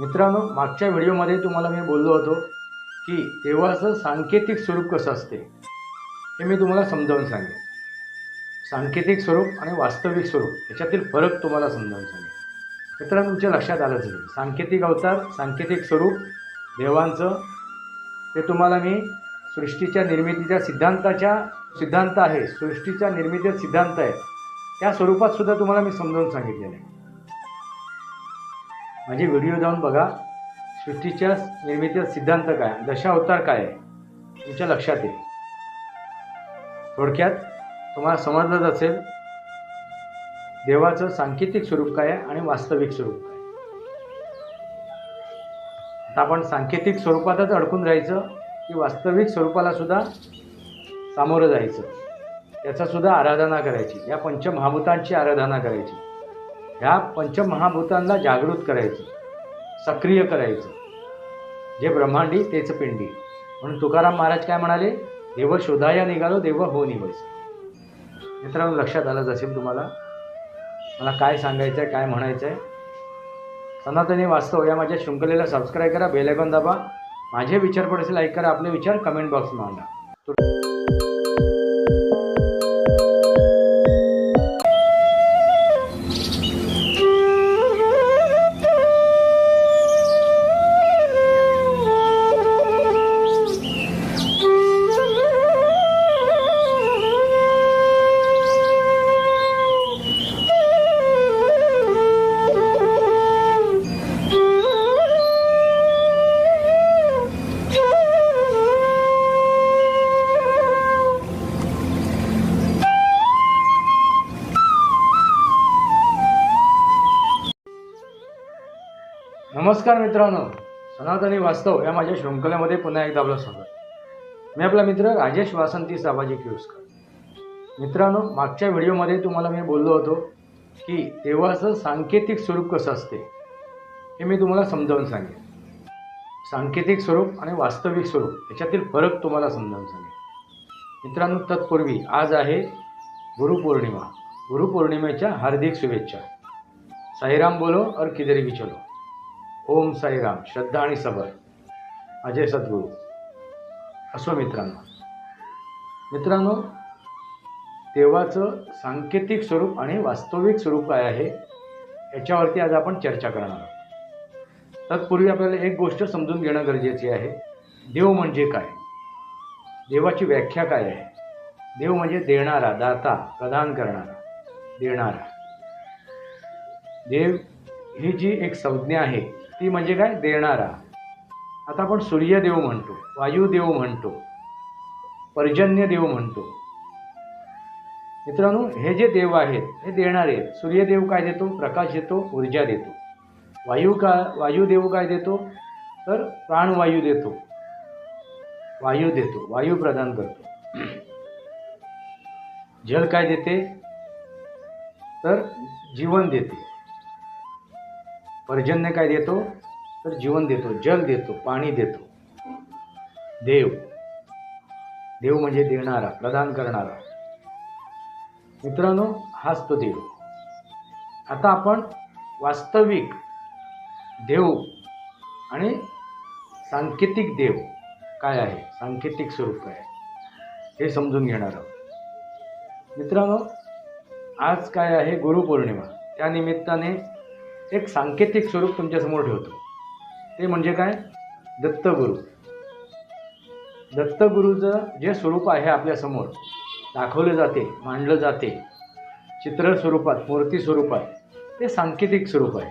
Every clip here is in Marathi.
मित्रांनो मागच्या व्हिडिओमध्ये तुम्हाला मी बोललो होतो की देवाचं सांकेतिक स्वरूप कसं असते हे मी तुम्हाला समजावून सांगेन. सांकेतिक स्वरूप आणि वास्तविक स्वरूप याच्यातील फरक तुम्हाला समजावून सांगेन. मित्रांनो तुमच्या लक्षात आलंच नाही सांकेतिक अवतार सांकेतिक स्वरूप देवांचं ते तुम्हाला मी सृष्टीच्या निर्मितीच्या सिद्धांताच्या सिद्धांत आहे सृष्टीच्या निर्मितीचा सिद्धांत आहे त्या स्वरूपात सुद्धा तुम्हाला मी समजावून सांगितलेलं आहे. माझे व्हिडिओ जाऊन बघा. सृष्टीच्या निर्मितीचा सिद्धांत काय? दशावतार काय आहे? तुमच्या लक्षात येईल. थोडक्यात तुम्हाला समजलंच असेल देवाचं सांकेतिक स्वरूप काय आहे आणि वास्तविक स्वरूप काय आता आपण सांकेतिक स्वरूपातच अडकून राहायचं की वास्तविक स्वरूपाला सुद्धा सामोरं जायचं. त्याचा सुद्धा आराधना करायची. या पंचमहाभूतांची आराधना करायची. ह्या पंचमहाभूतांना जागृत करायचं सक्रिय करायचं. जे ब्रह्मांडी तेच पिंडी. म्हणून तुकाराम महाराज काय म्हणाले? देव शोधाया निघालो देव हो निवस. मित्रांनो लक्षात आलं असेल तुम्हाला? मला काय सांगायचं आहे काय म्हणायचं आहे सनातनी वास्तव या माझ्या शृंखलेला सबस्क्राईब करा बेल दाबा. माझे विचार पडसेल लाईक करा. आपले विचार कमेंट बॉक्स मांडा. नमस्कार मित्रांनो. सनातनी वास्तव या माझ्या शृंखलेमध्ये पुन्हा एकदा आपलं स्वागत. मी आपला मित्र राजेश वासंती सामाजिक किर्सकर मित्रांनो मागच्या व्हिडिओमध्ये तुम्हाला मी बोललो होतो की देवाचं सांकेतिक स्वरूप कसं असते हे मी तुम्हाला समजावून सांगेन. सांकेतिक स्वरूप आणि वास्तविक स्वरूप याच्यातील फरक तुम्हाला समजावून सांगेन. मित्रांनो तत्पूर्वी आज आहे गुरुपौर्णिमा. गुरुपौर्णिमेच्या हार्दिक शुभेच्छा. साईराम बोलो और किदरी भी चलो. ओम साईराम. श्रद्धा आणि सबर. अजय सद्गुरू. असो मित्रांनो. मित्रांनो देवाचं सांकेतिक स्वरूप आणि वास्तविक स्वरूप काय आहे याच्यावरती आज आपण चर्चा करणार आहोत. तत्पूर्वी आपल्याला एक गोष्ट समजून घेणं गरजेचे आहे. देव म्हणजे काय? देवाची व्याख्या काय आहे? देव म्हणजे देणारा दाता प्रदान करणारा देणारा. देव ही जी एक संज्ञा आहे ती म्हणजे काय? देणारा. आता आपण सूर्यदेव म्हणतो वायुदेव म्हणतो पर्जन्य देव म्हणतो. मित्रांनो हे जे देव आहेत हे देणारे आहेत. सूर्यदेव काय देतो? प्रकाश देतो ऊर्जा देतो. वायू का वायुदेव काय देतो? तर प्राणवायू देतो. वायू देतो वायू प्रदान करतो. जल काय देते? तर जीवन देते. पर्जन्य काय देतो? तर जीवन देतो जल देतो पाणी देतो. देव. देव म्हणजे देणारा प्रदान करणारा. मित्रांनो हाच तो देव. आता आपण वास्तविक देव आणि सांकेतिक देव काय आहे? सांकेतिक स्वरूप काय आहे? हे समजून घेणार आहोत. मित्रांनो आज काय आहे? गुरुपौर्णिमा. त्यानिमित्ताने एक सांकेतिक स्वरूप तुमच्यासमोर ठेवतो. ते म्हणजे काय? दत्तगुरू. दत्तगुरूचं जे स्वरूप आहे आपल्यासमोर दाखवलं जाते मांडलं जाते चित्र स्वरूपात मूर्ती स्वरूपात ते सांकेतिक स्वरूप आहे.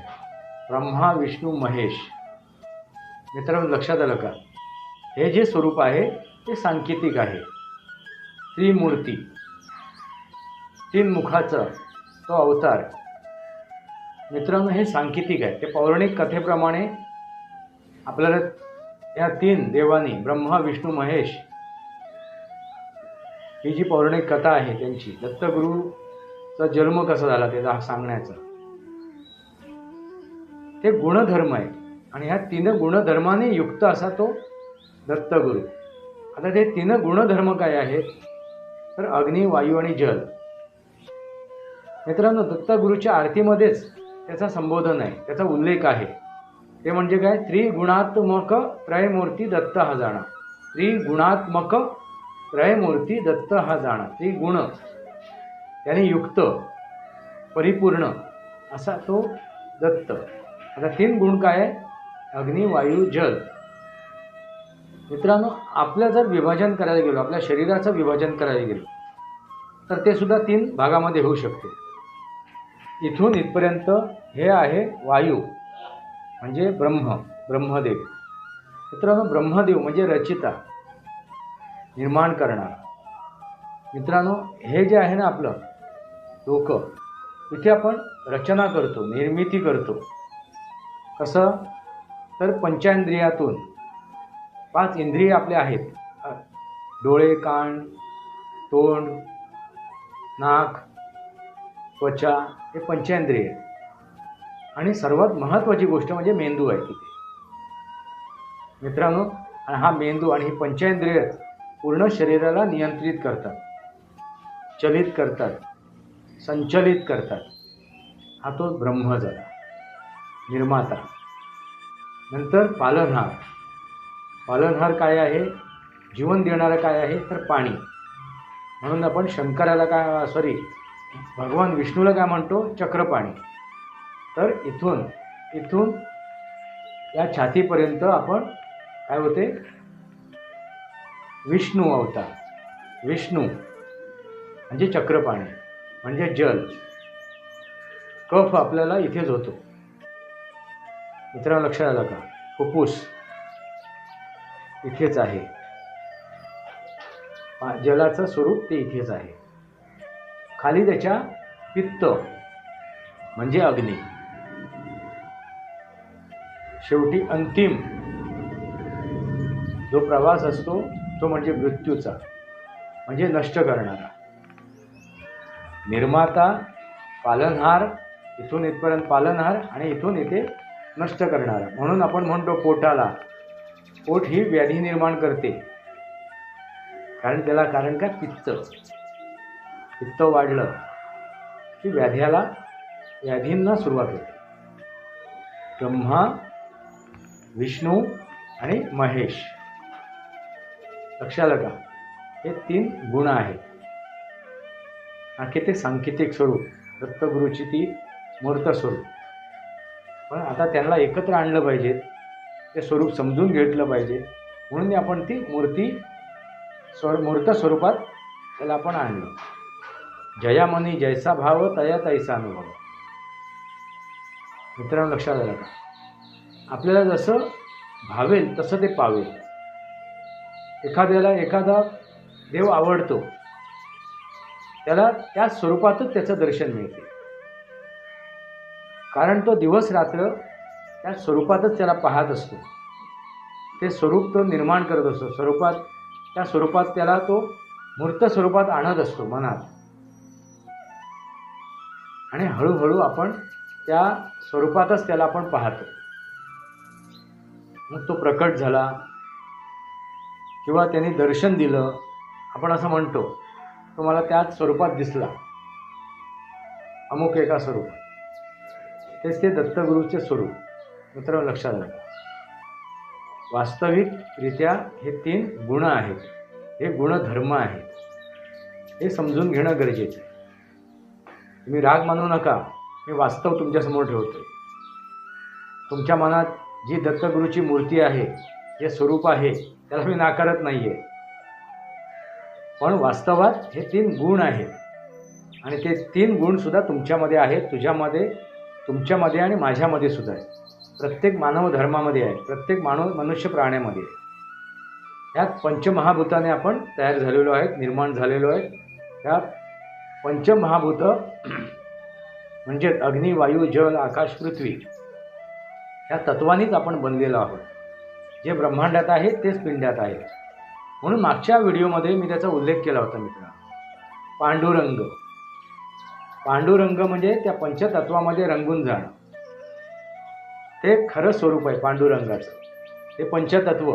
ब्रह्मा विष्णू महेश. मित्रांनो लक्षात आलं का? हे जे स्वरूप आहे ते सांकेतिक आहे. त्रिमूर्ती. तीन मुखाचा तो अवतार मित्रांनो हे सांकेतिक आहे ते पौराणिक कथेप्रमाणे आपल्याला या तीन देवांनी ब्रह्मा विष्णू महेश ही जी पौराणिक कथा आहे त्यांची दत्तगुरूचा जन्म कसा झाला त्याचा सांगण्याचा. ते गुणधर्म आहे आणि ह्या तीन गुणधर्माने युक्त असा तो दत्तगुरू. आता ते तीन गुणधर्म काय आहेत? तर अग्नी वायू आणि जल. मित्रांनो दत्तगुरूच्या आरतीमध्येच त्याचा संबोधन आहे त्याचा उल्लेख आहे. ते म्हणजे काय? त्रिगुणात्मक त्रयमूर्ती दत्त हा जाणा. त्रिगुणात्मक त्रयमूर्ती दत्त हा जाणा. त्रिगुण. त्याने युक्त परिपूर्ण असा तो दत्त. आता तीन गुण काय आहे? अग्नी वायू जल. मित्रांनो आपलं जर विभाजन करायला गेलो आपल्या शरीराचं विभाजन करायला गेलो तर ते सुद्धा तीन भागामध्ये होऊ शकते. इथून इथपर्यंत हे आहे वायू म्हणजे ब्रह्म ब्रह्मदेव. मित्रांनो ब्रह्मदेव म्हणजे रचिता निर्माण करणारा. मित्रांनो हे जे आहे ना आपलं लोक इथे आपण रचना करतो निर्मिती करतो. कसं? तर पंचेंद्रियातून पाच इंद्रिय आपले आहेत. डोळे कान तोंड नाक त्वचा हे पंचेंद्रिय. आणि सर्वात महत्त्वाची गोष्ट म्हणजे मेंदू आहे तिथे. मित्रांनो आणि हा मेंदू आणि ही पंचेंद्रिय पूर्ण शरीराला नियंत्रित करतात चलित करतात संचलित करतात. हा तो ब्रह्म झाला निर्माता. नंतर पालनहार. पालनहार काय आहे? जीवन देणारं काय आहे? तर पाणी. म्हणून आपण शंकराला काय सॉरी भगवान विष्णूला काय म्हणतो? चक्रपाणी. तर इथून इथून या छातीपर्यंत आपण काय होते? विष्णू अवतार. विष्णू म्हणजे चक्रपाणी म्हणजे जल. कफ आपल्याला इथेच होतो. मित्रांनो लक्षात आलं का? फुफ्फुस इथेच आहे. जलाचं स्वरूप ते इथेच आहे. खाली त्याच्या पित्त म्हणजे अग्नी. शेवटी अंतिम जो प्रवास असतो तो म्हणजे मृत्यूचा म्हणजे नष्ट करणारा. निर्माता पालनहार इथून इथपर्यंत पालनहार आणि इथून इथे नष्ट करणारा. म्हणून आपण म्हणतो पोटाला. पोट ही व्याधी निर्माण करते. कारण त्याला कारण का? पित्त. पित्त वाढलं की व्याध्याला व्याधींना सुरुवात होते. ब्रह्मा विष्णू आणि महेश. लक्षात का हे तीन गुण आहेत. आणखी ते सांकेतिक स्वरूप दत्तगुरूची ती मूर्त स्वरूप. पण आता त्यांना एकत्र आणलं पाहिजे ते स्वरूप समजून घेतलं पाहिजे म्हणून आपण ती मूर्ती स्वर मूर्त स्वरूपात त्याला आपण आणलं. जयामनी जैसा भाव हो, तया तैसा अनुभव. मित्रांनो लक्षात आलं का? आपल्याला जसं भावेल तसं ते पावेल. एखाद्याला एखादा देव आवडतो त्याला त्या स्वरूपातच त्याचं दर्शन मिळते. कारण तो दिवस रात्र त्या स्वरूपातच त्याला पाहत असतो. ते स्वरूप तो निर्माण करत असतो. स्वरूपात त्या स्वरूपात त्याला तो मूर्त स्वरूपात आणत असतो मनात. आणि हळूहळू आपण त्या स्वरूपातच त्याला आपण पाहतो. मग तो प्रकट झाला किंवा त्याने दर्शन दिलं आपण असं म्हणतो तो मला त्याच स्वरूपात दिसला. अमुक एका स्वरूपात तेच ते दत्तगुरूचे स्वरूप. मित्र लक्षात आलं वास्तविकरित्या हे तीन गुण आहेत. हे गुणधर्म आहेत. हे समजून घेणं गरजेचं आहे. तुम्ही राग मानू नका. मी वास्तव तुमच्यासमोर ठेवतो तुमच्या मनात जी दत्तगुरूची मूर्ती आहे जे स्वरूप आहे त्याला मी नाकारत नाही आहे पण वास्तवात हे तीन गुण आहेत. आणि ते तीन गुणसुद्धा तुमच्यामध्ये आहेत तुझ्यामध्ये तुमच्यामध्ये आणि माझ्यामध्ये सुद्धा आहे प्रत्येक मानव धर्मामध्ये आहे प्रत्येक मानव मनुष्य प्राण्यामध्ये आहे. ह्यात पंचमहाभूताने आपण तयार झालेलो आहेत निर्माण झालेलो आहे ह्या पंचमहाभूत म्हणजेच अग्नी वायू जल आकाश पृथ्वी ह्या तत्वानीच आपण बनलेलो आहोत. जे ब्रह्मांडात आहे तेच पिंड्यात आहे म्हणून मागच्या व्हिडिओमध्ये मी त्याचा उल्लेख केला होता मित्रांनो. पांडुरंग. पांडुरंग म्हणजे त्या पंचतत्वामध्ये रंगून जाणं. ते खरं स्वरूप आहे पांडुरंगाचं. हे पंचतत्व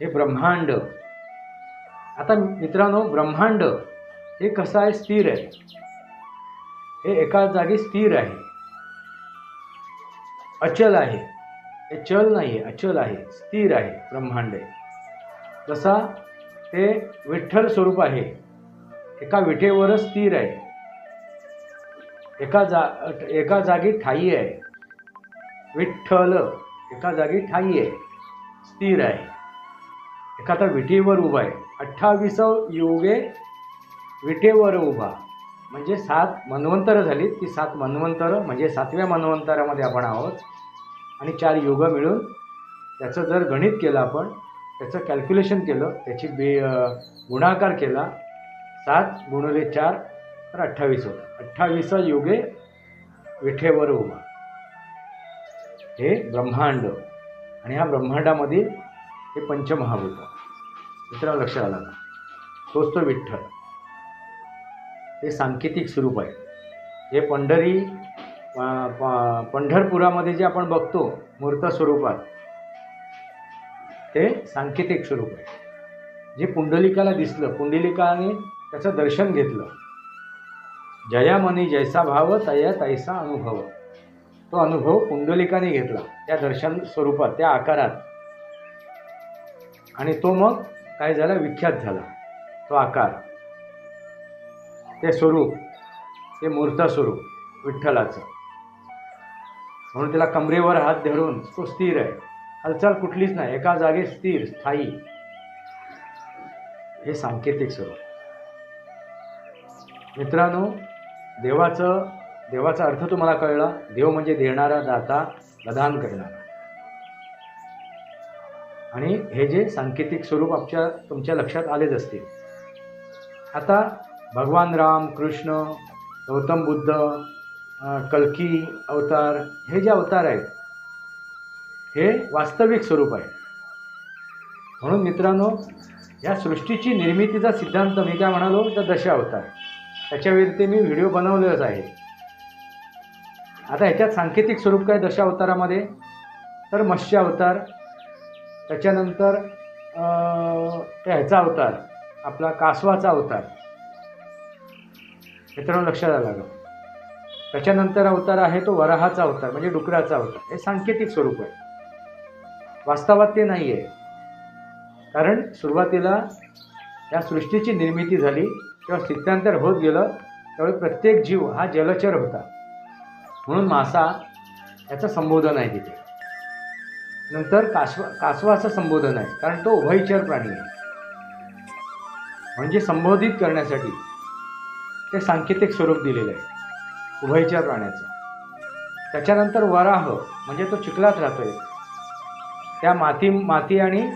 हे ब्रह्मांड. आता मित्रांनो ब्रह्मांड हे कसं आहे? स्थिर आहे. हे एका जागी स्थिर आहे. अचल आहे. हे चल नाही आहे. अचल आहे. स्थिर आहे. ब्रह्मांड आहे. तसा ते विठ्ठल स्वरूप आहे एका विठेवरच स्थिर आहे. एका जा एका जागी ठाई आहे. विठ्ठल एका जागी ठाई आहे. स्थिर आहे. एखादा विठीवर उभा आहे. अठ्ठावीस योगे विटेवर उभा. म्हणजे सात मन्वंतरं झाली ती सात मन्वंतरं म्हणजे सातव्या मन्वंतरामध्ये आपण आहोत. आणि चार योग मिळून त्याचं जर गणित केलं आपण त्याचं कॅल्क्युलेशन केलं त्याची बे गुणाकार केला सात गुणले चार तर अठ्ठावीस होतं. अठ्ठावीस योगे विठेवर उभा. हे ब्रह्मांड. आणि ह्या ब्रह्मांडामधील हे पंचमहाभूत. मित्रांनो लक्षात आलं ना? तोच तो विठ्ठल. हे सांकेतिक स्वरूप आहे. हे पंढरी प- पंढरपुरामध्ये जे आपण बघतो मूर्त स्वरूपात ते सांकेतिक स्वरूप आहे. जे पुंडलिकाला दिसलं पुंडलिकाने त्याचं दर्शन घेतलं. जयामनी जैसा भाव तया तैसा अनुभव. तो अनुभव पुंडलिकाने घेतला त्या दर्शन स्वरूपात त्या आकारात. आणि तो मग काय झाला? विख्यात झाला. तो आकार. ते स्वरूप ते मूर्त स्वरूप विठ्ठलाचं. म्हणून त्याला कमरेवर हात धरून तो स्थिर आहे. हालचाल कुठलीच नाही एका जागी स्थिर स्थायी. हे सांकेतिक स्वरूप. मित्रांनो देवाचं देवाचा अर्थ तुम्हाला कळला. देव म्हणजे देणारा दाता प्रदान करणारा. आणि हे जे सांकेतिक स्वरूप आमच्या तुमच्या लक्षात आलेच असतील. आता भगवान राम कृष्ण गौतम बुद्ध कलकी कल्की अवतार हे जे अवतार आहेत हे वास्तविक स्वरूप आहे म्हणून मित्रांनो या सृष्टीची निर्मितीचा सिद्धांत मी काय म्हणालो तर दशा अवतार. त्याच्याविरुद्ध मी व्हिडिओ बनवलेलाच आहे. आता ह्याच्यात सांकेतिक स्वरूप काय दशा अवतारामध्ये? तर मत्स्य अवतार त्याच्यानंतर ह्याचा अवतार आपला कासवाचा अवतार. मित्रांनो लक्षात आला का? त्याच्यानंतर अवतार आहे तो वराहाचा अवतार म्हणजे डुकराचा अवतार. हे सांकेतिक स्वरूप आहे. वास्तवात ते नाही आहे कारण सुरुवातीला या सृष्टीची निर्मिती झाली तेव्हा स्थित्यांतर होत गेलं त्यावेळी प्रत्येक जीव हा जलचर होता. म्हणून मासा याचं संबोधन आहे तिथे. नंतर कासवा कासवाचं संबोधन आहे कारण तो उभयचर प्राणी आहे. म्हणजे संबोधित करण्यासाठी. ते सांकेतिक स्वरूप दिलेलं आहे. उभयचर प्राण्याचं. त्याच्यानंतर वराह म्हणजे तो चिखलात राहतो आहे त्या माती माती आणि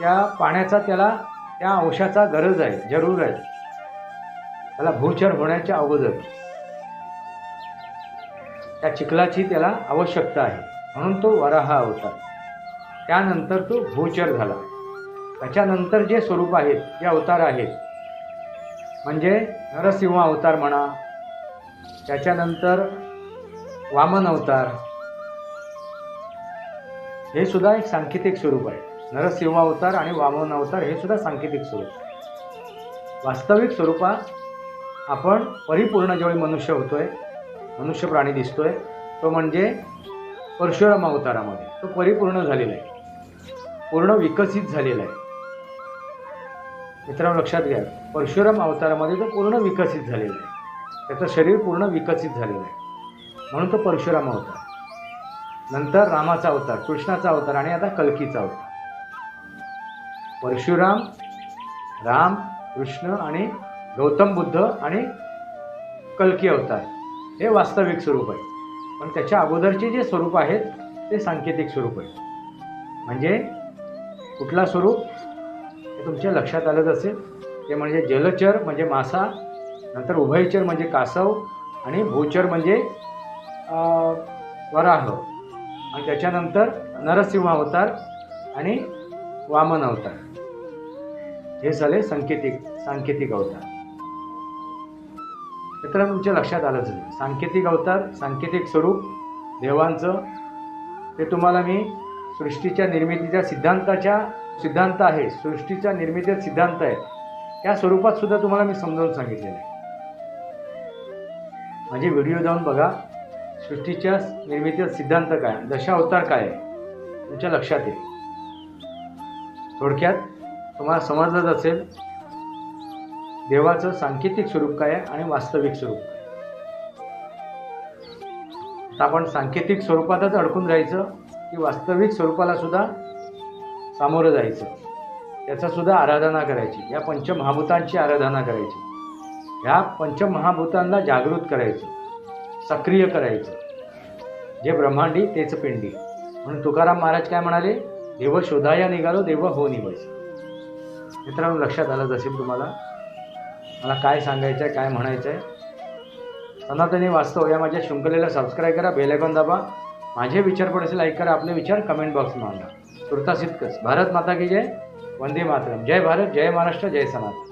त्या पाण्याचा त्याला त्या अंशाचा गरज आहे जरूर आहे. त्याला भूचर होण्याच्या अगोदर. त्या चिखलाची त्याला आवश्यकता आहे. म्हणून तो वराह अवतार. त्यानंतर तो भूचर झाला. त्याच्यानंतर जे स्वरूप आहेत जे अवतार आहेत म्हणजे नरसिंह अवतार म्हणा त्याच्यानंतर वामन अवतार. हे सुद्धा एक सांकेतिक स्वरूप आहे. नरसिंह अवतार आणि वामन अवतार हे सुद्धा सांकेतिक स्वरूप आहे. वास्तविक स्वरूपात आपण परिपूर्ण ज्यावेळी मनुष्य होतोय मनुष्य प्राणी दिसतोय तो म्हणजे परशुराम अवतारामध्ये. तो परिपूर्ण झालेला आहे. पूर्ण विकसित झालेला आहे. मित्रांनो लक्षात घ्या. परशुराम अवतारामध्ये तो पूर्ण विकसित झालेला आहे. त्याचं शरीर पूर्ण विकसित झालेलं आहे. म्हणून तो परशुराम अवतार. नंतर रामाचा अवतार कृष्णाचा अवतार आणि आता कल्कीचा अवतार. परशुराम राम कृष्ण आणि गौतम बुद्ध आणि कल्की अवतार हे वास्तविक स्वरूप आहे पण त्याच्या अगोदरचे जे स्वरूप आहेत ते सांकेतिक स्वरूप आहे म्हणजे कुठला स्वरूप? तुमच्या लक्षात आलंच असेल. ते म्हणजे जलचर म्हणजे मासा नंतर उभयचर म्हणजे कासव आणि भूचर म्हणजे वराह. आणि त्याच्यानंतर नरसिंह अवतार आणि वामन अवतार. हे झाले सांकेतिक सांकेतिक अवतार. मित्रांनो तुमच्या लक्षात आलंच नाही सांकेतिक अवतार सांकेतिक स्वरूप देवांचं. ते तुम्हाला मी सृष्टीच्या निर्मितीच्या सिद्धांताच्या सिद्धांत आहे सृष्टीच्या निर्मितीत सिद्धांत आहे. त्या स्वरूपात सुद्धा तुम्हाला मी समजावून सांगितलेलं आहे. म्हणजे व्हिडिओ जाऊन बघा सृष्टीच्या निर्मितीत सिद्धांत काय दशा अवतार काय आहे तुमच्या लक्षात येईल. थोडक्यात तुम्हाला समजलंच असेल देवाचं सांकेतिक स्वरूप काय आहे आणि वास्तविक स्वरूप काय आपण सांकेतिक स्वरूपातच अडकून जायचं की वास्तविक स्वरूपाला सुद्धा सामोरं जायचं. त्याचा सुद्धा आराधना करायची. या पंचमहाभूतांची आराधना करायची. ह्या पंचमहाभूतांना जागृत करायचं. सक्रिय करायचं. जे ब्रह्मांडी तेच पिंडी. म्हणून तुकाराम महाराज काय म्हणाले? देव शोधाया निघालो देव हो निवस मित्रांनो लक्षात आलं जसे तुम्हाला? मला काय सांगायचं आहे काय म्हणायचं आहे सनातनी वास्तव या माझ्या शृंखलेला सबस्क्राईब करा बेलायकॉन दाबा. माझे विचार पडेल लाईक करा आपले विचार कमेंट बॉक्स मांडा. तुर्तास इतकंच भारत माता की जय। वंदे मातरम। जय भारत जय महाराष्ट्र जय सनातन।